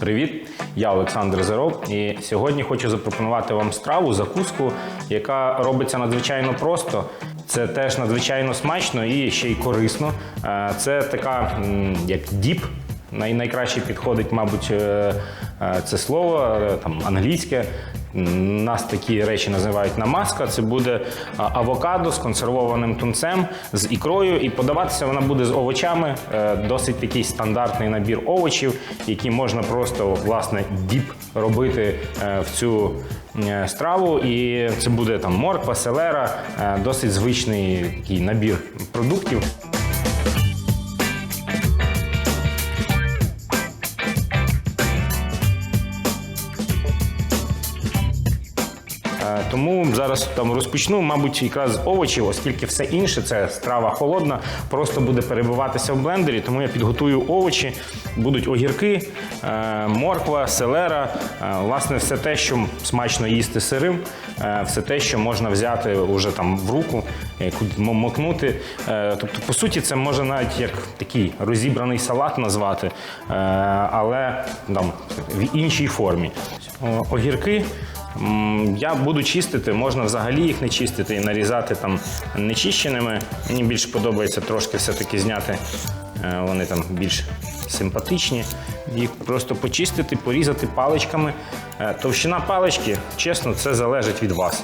Привіт, я Олександр Зеров, і сьогодні хочу запропонувати вам страву, закуску, яка робиться надзвичайно просто. Це теж надзвичайно смачно і ще й корисно. Е, Це така як діп. Най- найкраще підходить, мабуть, е, е, це слово там англійське. Нас такі речі називають намазка. Це буде авокадо з консервованим тунцем, з ікрою, і подаватися вона буде з овочами. Е, Досить такий стандартний набір овочів, які можна просто власне діп робити е, в цю е, страву. І це буде там морква, селера, досить звичний такий набір продуктів. Тому зараз там розпочну, мабуть, якраз з овочів, оскільки все інше це страва холодна, просто буде перебиватися в блендері. Тому я підготую овочі, будуть огірки, е, морква, селера. е, Власне, все те, що смачно їсти сирим, е, все те, що можна взяти уже там в руку, е, куди м- Е, Тобто, по суті, це може навіть як такий розібраний салат назвати, е, але там в іншій формі. Огірки. Я буду чистити, можна взагалі їх не чистити і нарізати там нечищеними. Мені більше подобається трошки все-таки зняти. е, Вони там більш симпатичні. Їх просто почистити, порізати паличками. Е, Товщина палички, чесно, це залежить від вас.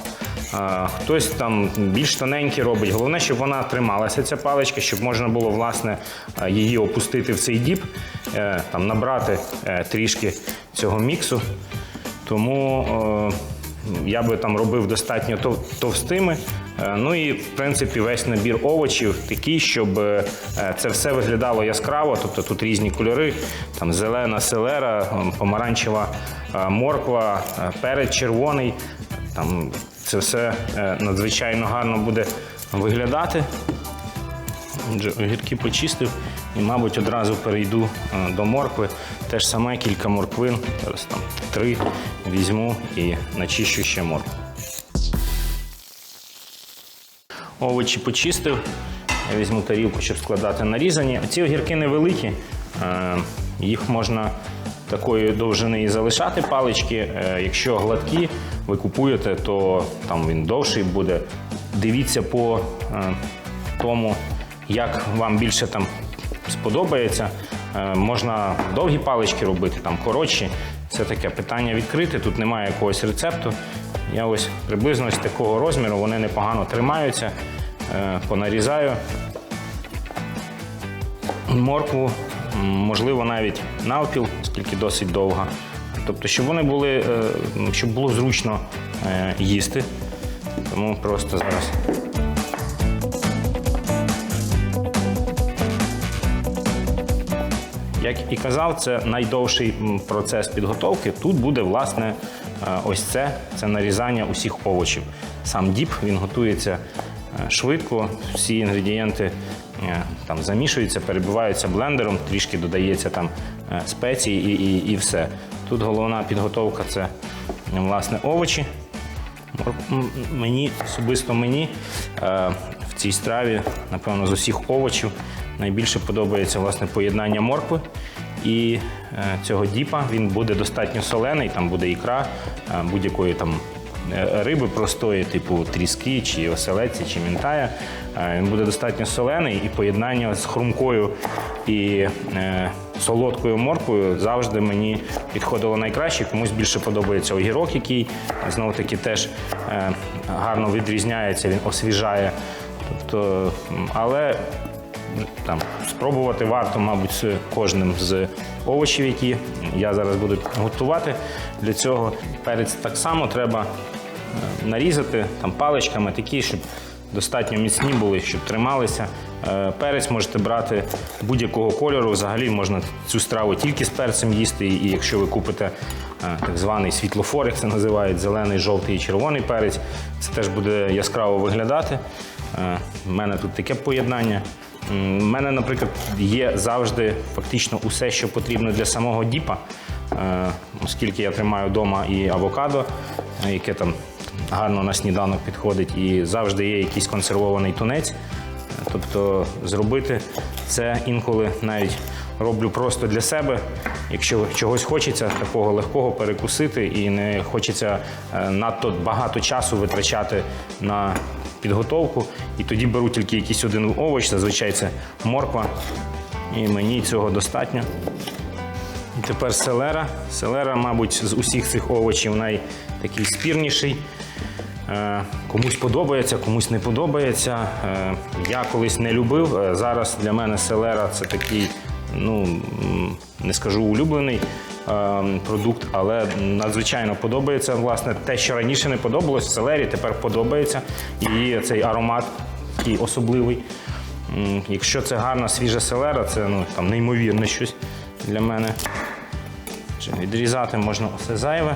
Е, Хтось там більш тоненькі робить. Головне, щоб вона трималася, ця паличка, щоб можна було власне її опустити в цей діп, е, там набрати трішки цього міксу. Тому е, я би там робив достатньо тов- товстими. Е, Ну і в принципі весь набір овочів такий, щоб е, це все виглядало яскраво. Тобто тут різні кольори, там зелена селера, помаранчева морква, перець червоний. Там це все надзвичайно гарно буде виглядати. Отже, огірки почистив і, мабуть, одразу перейду е, до моркви. Те ж саме кілька морквин. Зараз там три візьму і начищу ще моркву. Овочі почистив. Я візьму тарілку, щоб складати нарізані. Ці огірки невеликі. е, Їх можна такої довжини і залишати палички. Е, Якщо гладкі ви купуєте, то там він довший буде. Дивіться по тому, як вам більше там сподобається. Е, Можна довгі палички робити, там коротші. Це таке питання відкрите. Тут немає якогось рецепту. Я ось приблизно ось такого розміру, вони непогано тримаються. Е, Понарізаю моркву, можливо, навіть навпіл, оскільки досить довга. Тобто, щоб вони були, е, щоб було зручно їсти. Тому просто зараз. Як і казав, це найдовший процес підготовки. Тут буде власне е, ось це, це нарізання усіх овочів. Сам діп він готується е, швидко, всі інгредієнти е, там замішуються, перебиваються блендером, трішки додається там спецій і, і, і все. Тут головна підготовка це власне овочі. Мені особисто мені в цій страві, напевно, з усіх овочів найбільше подобається власне поєднання моркви і е, цього діпа. Він буде достатньо солений, там буде ікра е, будь-якої там е, риби простої, типу тріски, чи оселеці, чи мінтая. Він буде достатньо солений і поєднання з хрумкою і солодкою морквою завжди мені підходило найкраще. Комусь більше подобається огірок, який знову таки теж гарно відрізняється, він освіжає. Тобто, але там спробувати варто, мабуть, з кожним з овочів, які я зараз буду готувати. Для цього перець так само треба е, нарізати там паличками такі, щоб достатньо міцні були, щоб трималися. Е, Перець можете брати будь-якого кольору. Взагалі можна цю страву тільки з перцем їсти. І якщо ви купите е, так званий світлофор, як це називають, зелений, жовтий і червоний перець, це теж буде яскраво виглядати. У мене тут таке поєднання. У мене, наприклад, є завжди фактично усе, що потрібно для самого діпа, Е, оскільки я тримаю вдома і авокадо, е, яке там гарно на сніданок підходить, і завжди є якийсь консервований тунець. Тобто зробити це інколи навіть роблю просто для себе, Якщо чогось хочеться такого легкого перекусити і не хочеться е, надто багато часу витрачати на підготовку, і тоді беру тільки якийсь один овоч, зазвичай це морква, і мені цього достатньо. І тепер селера. Селера, мабуть, з усіх цих овочів найтакий спірніший. Е, Комусь подобається, комусь не подобається. Е, Я колись не любив. Е, Зараз для мене селера це такий, ну не скажу улюблений е, продукт, але надзвичайно подобається. Власне, те, що раніше не подобалось селері, тепер подобається. І цей аромат такий особливий. Якщо це гарна свіжа селера, це ну, там, неймовірне щось для мене. Відрізати можна все зайве.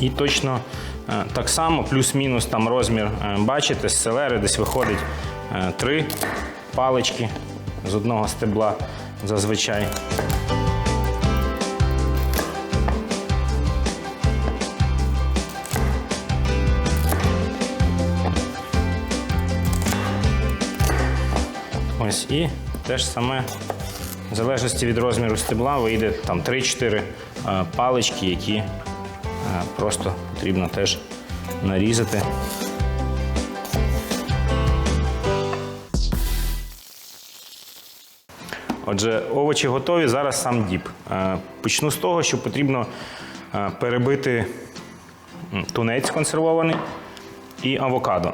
І точно е, так само, плюс-мінус там розмір, е, бачите, з селери десь виходить три палички з одного стебла зазвичай. Ось і те ж саме, в залежності від розміру стебла, вийде там 3-4 е, палички, які е, просто потрібно теж нарізати. Отже, овочі готові, зараз сам діп. Е, Почну з того, що потрібно е, перебити тунець консервований і авокадо.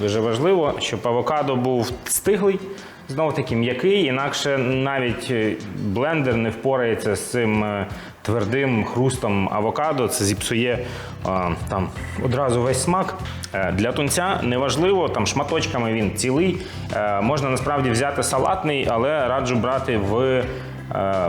Дуже важливо, щоб авокадо був стиглий, знову таки м'який, інакше навіть е, блендер не впорається з цим твердим хрустом авокадо. Це зіпсує е, там одразу весь смак. Е, Для тунця неважливо, там шматочками він цілий. Е, Можна насправді взяти салатний, але раджу брати в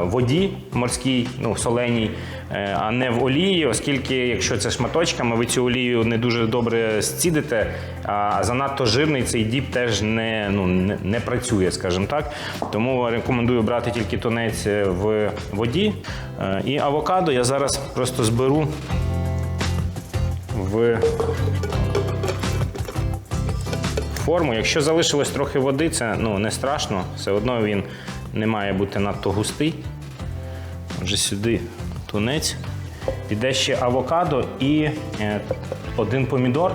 воді морській, ну соленій, е, а не в олії, оскільки якщо це шматочками, ви цю олію не дуже добре зцідите, а занадто жирний цей діп теж не, ну, не, не працює, скажімо так. Тому рекомендую брати тільки тонець е, в воді. Е, І авокадо я зараз просто зберу в форму. Якщо залишилось трохи води, це ну, не страшно, все одно він не має бути надто густий. Отже, сюди тунець. Піде ще авокадо і е, один помідор.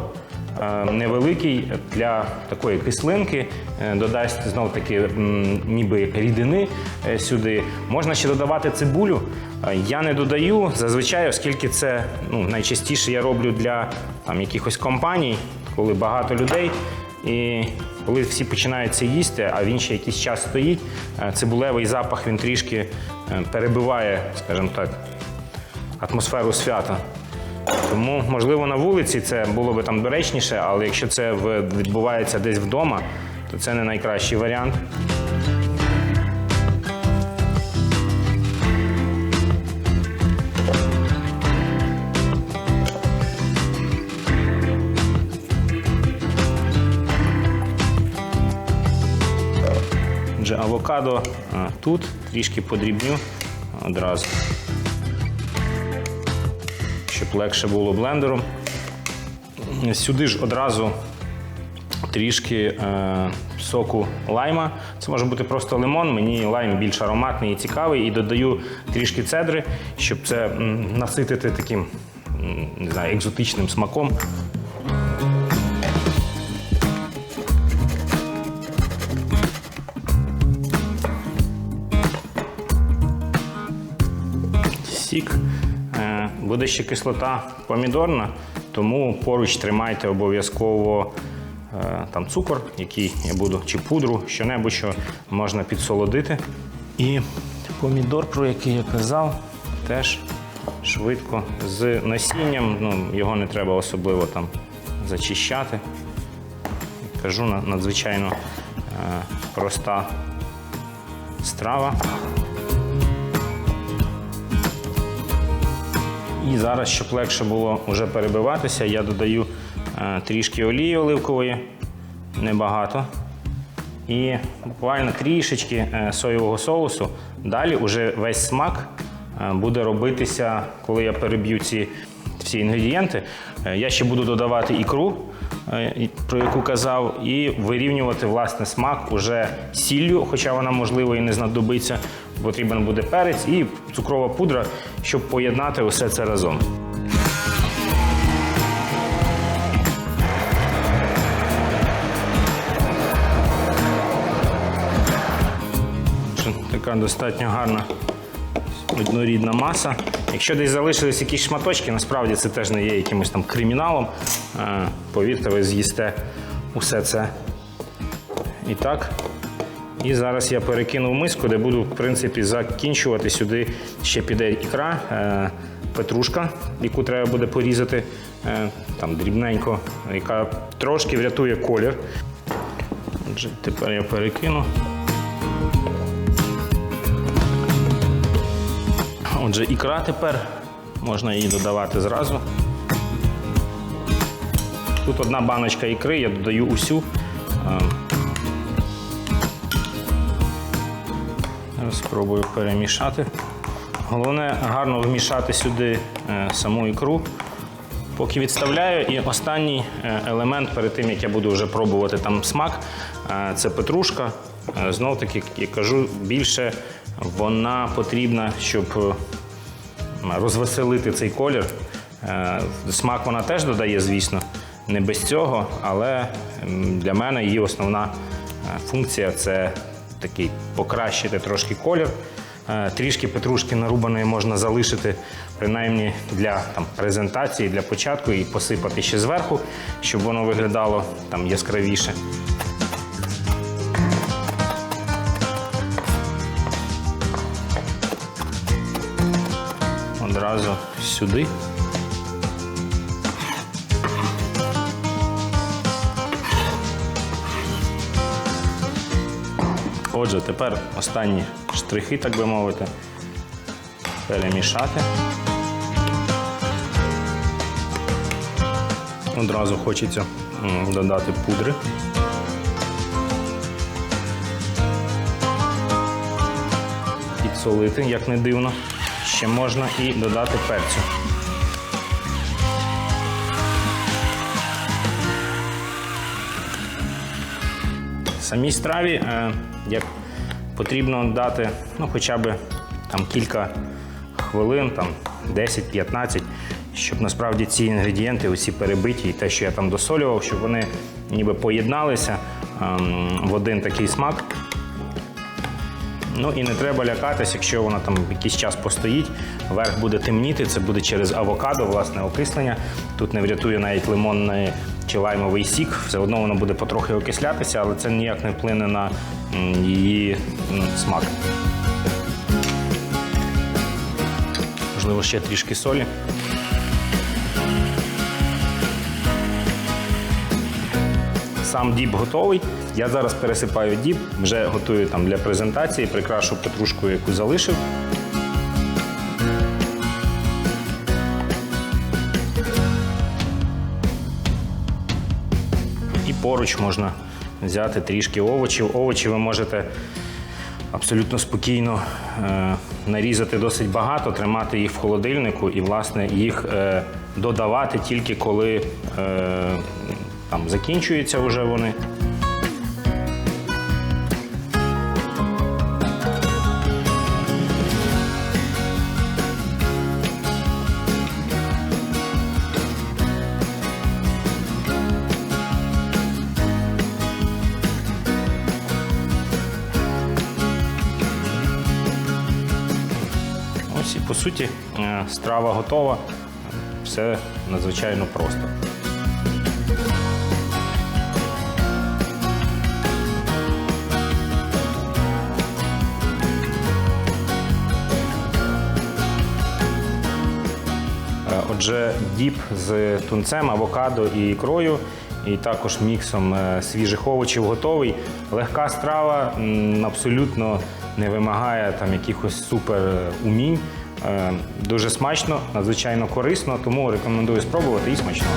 е, Невеликий для такої кислинки, е, додасть знов таки ніби рідини сюди. Можна ще додавати цибулю. Я не додаю зазвичай, оскільки це ну, найчастіше я роблю для там, якихось компаній, коли багато людей. І коли всі починають це їсти, а він ще якийсь час стоїть, е, цибулевий запах він трішки е, перебиває, скажімо так, атмосферу свята. Тому, можливо, на вулиці це було би там доречніше, але якщо це відбувається десь вдома, то це не найкращий варіант. Авокадо тут трішки подрібню одразу, щоб легше було блендером. Сюди ж одразу трішки е, соку лайма. Це може бути просто лимон. Мені лайм більш ароматний і цікавий. І додаю трішки цедри, щоб це наситити таким не знаю, екзотичним смаком. Сік. Е, Буде ще кислота помідорна, тому поруч тримайте обов'язково е, там цукор, який я буду, чи пудру, що-небудь, що можна підсолодити. І помідор, про який я казав, теж швидко з насінням. Ну, його не треба особливо там зачищати. Кажу, надзвичайно е, проста страва. І зараз, щоб легше було вже перебиватися, я додаю е, трішки олії оливкової, небагато. І буквально трішечки е, соєвого соусу. Далі вже весь смак е, буде робитися, коли я переб'ю ці всі інгредієнти. Я ще буду додавати ікру. про яку казав, і вирівнювати власне смак уже сіллю, хоча вона можливо і не знадобиться. Потрібен буде перець і цукрова пудра, щоб поєднати усе це разом. Така достатньо гарна однорідна маса. Якщо десь залишились якісь шматочки, насправді це теж не є якимось там криміналом. Е, Повірте, ви з'їсте усе це. І так. І зараз я перекину в миску, де буду, в принципі, закінчувати. Сюди ще піде ікра, е, петрушка, яку треба буде порізати е, там дрібненько, яка трошки врятує колір. Отже, тепер я перекину. Отже, ікра тепер можна її додавати зразу. Тут одна баночка ікри, я додаю усю. Спробую перемішати. Головне гарно вмішати сюди е, саму ікру. Поки відставляю. І останній е, елемент перед тим, як я буду вже пробувати там смак, е, це петрушка. Знов таки, як кажу, більше вона потрібна, щоб розвеселити цей колір. Смак вона теж додає, звісно, не без цього, але для мене її основна функція це такий покращити трошки колір. Е, Трішки петрушки нарубаної можна залишити принаймні для там, презентації, для початку і посипати ще зверху, щоб воно виглядало там яскравіше. Одразу сюди. Отже, тепер останні штрихи, так би мовити, перемішати. Одразу хочеться додати пудри. Підсолити, як не дивно. Ще можна і додати перцю. Самій страві е, як потрібно дати ну, хоча б там, кілька хвилин, там, 10-15, щоб насправді ці інгредієнти, усі перебиті, і те, що я там досолював, щоб вони ніби поєдналися ем, в один такий смак. Ну і не треба лякатись, якщо вона там якийсь час постоїть, верх буде темніти, це буде через авокадо, власне, окислення. Тут не врятує навіть лимонний чи лаймовий сік, все одно воно буде потрохи окислятися, але це ніяк не вплине на її смак. Можливо, ще трішки солі. Сам діп готовий. Я зараз пересипаю діп, вже готую там для презентації, прикрашу петрушкою, яку залишив. Поруч можна взяти трішки овочів. Овочі ви можете абсолютно спокійно е, нарізати досить багато, тримати їх в холодильнику і, власне, їх е, додавати тільки коли е, там закінчуються вже вони. Суті е, страва готова. Все надзвичайно просто. Е, Отже, діп з тунцем, авокадо і ікрою, і також міксом е, свіжих овочів готовий. Легка страва, абсолютно не вимагає там якихось супер умінь. Е, Дуже смачно, надзвичайно корисно, тому рекомендую спробувати і смачного.